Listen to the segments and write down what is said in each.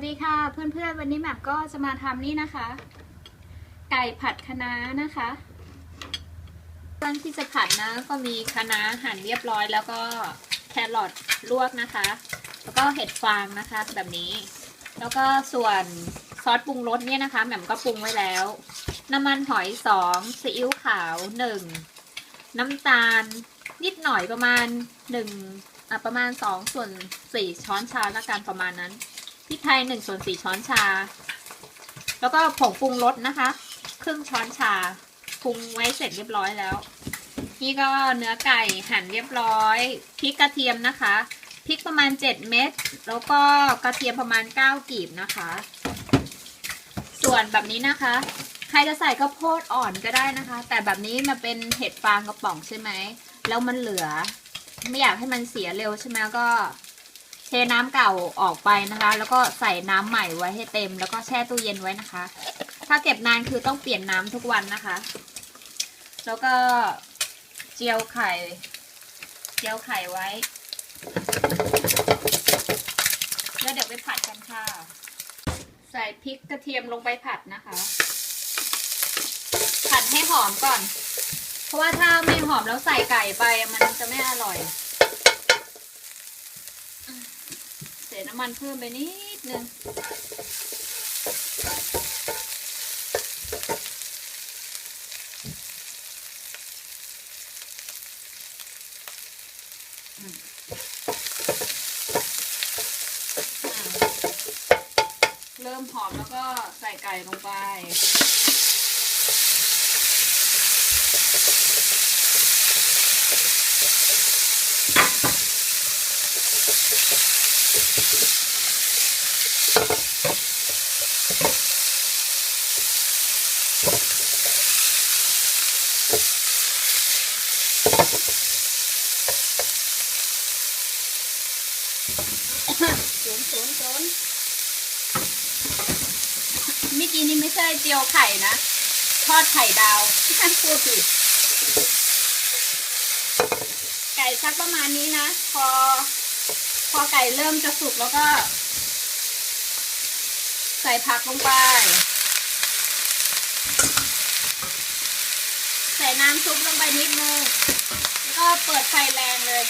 วัสดีค่ะเพื่อนๆวันนี้แหม่มก็จะมาทำนี่นะคะ ไก่ผัดคะน้านะคะตอนที่จะผัดนะก็มีคะน้าหั่นเรียบร้อย แล้วก็แครอทลวกนะคะ แล้วก็เห็ดฟางนะคะแบบนี้ แล้วก็ส่วนซอสปรุงรสเนี่ยนะคะแหม่มก็ปรุงไว้แล้ว น้ำมันหอยสองซีอิ๊วขาวหนึ่งน้ำตาลนิดหน่อยประมาณหนึ่งอะประมาณสองส่วนสี่ช้อนชาละกันประมาณนั้น พริกไทยหนึ่งส่วนสี่ช้อนชา แล้วก็ผงปรุงรสนะคะ ครึ่งช้อนชาปรุงไว้เสร็จเรียบร้อยแล้ว นี่ก็เนื้อไก่หั่นเรียบร้อยพริกกระเทียมนะคะพริกประมาณ 7 เม็ดแล้วก็กระเทียมประมาณ 9กีบนะคะ ส่วนแบบนี้นะคะ ใครจะใส่ข้าวโพดอ่อนก็ได้นะคะ แต่แบบนี้มันเป็นเห็ดฟางกระป๋องใช่ไหมแล้วมันเหลือ ไม่อยากให้มันเสียเร็วใช่ไหมก็ เทน้ำเก่าออกไปนะคะ แล้วก็ใส่น้ำใหม่ไว้ให้เต็ม แล้วก็แช่ตู้เย็นไว้นะคะ ถ้าเก็บนานคือต้องเปลี่ยนน้ำทุกวันนะคะ แล้วก็เจียวไข่ เจียวไข่ไว้ แล้วเดี๋ยวไปผัดกันค่ะ ใส่พริกกระเทียมลงไปผัดนะคะ ผัดให้หอมก่อน เพราะว่าถ้าไม่หอมแล้วใส่ไก่ไปมันจะไม่อร่อย เสียน้ำ มันเพิ่มไปนิดนึงเริ่มหอมแล้วก็ใส่ไก่ลงไป ศูนย์ศูนย์ศูนเมื่อกี้นี่ไม่ใช่เจียวไข่นะ ทอดไข่ดาวพูดผิดไก่สักประมาณนี้นะ พอ พอไก่เริ่มจะสุกแล้วก็ ใส่ผักลงไป ใส่น้ำซุปลงไปนิดนึง ก็เปิดไฟแรงเลย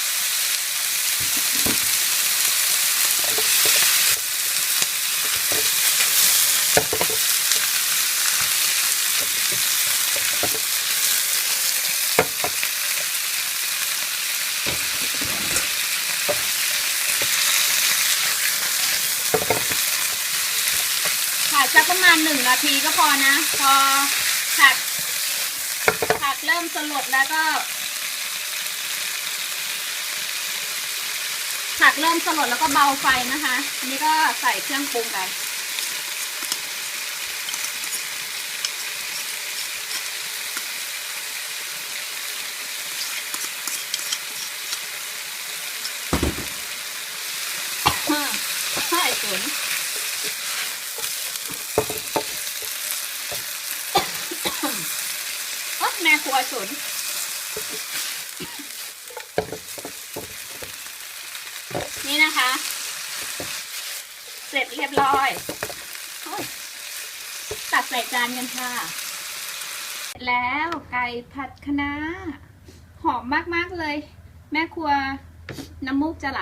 ผัดสักประมาณหนึ่งนาทีก็พอนะ พอผัดผักเริ่มสลดแล้วก็ ผักเริ่มสลดแล้วก็เบาไฟนะคะ อันนี้ก็ใส่เครื่องปรุงไปเฮ้ยเฮ้ยตุ๋นอ๊ะแม่ครัวฉุน นี่นะคะ เสร็จเรียบร้อย ตัดใส่จานกันค่ะ แล้วไก่ผัดคะน้าหอมมากๆเลย แม่ครัวน้ำมูกจะไหล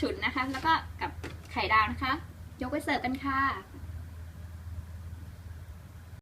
ฉุนนะคะ แล้วก็กับไข่ดาวนะคะ ยกไปเสิร์ฟกันค่ะ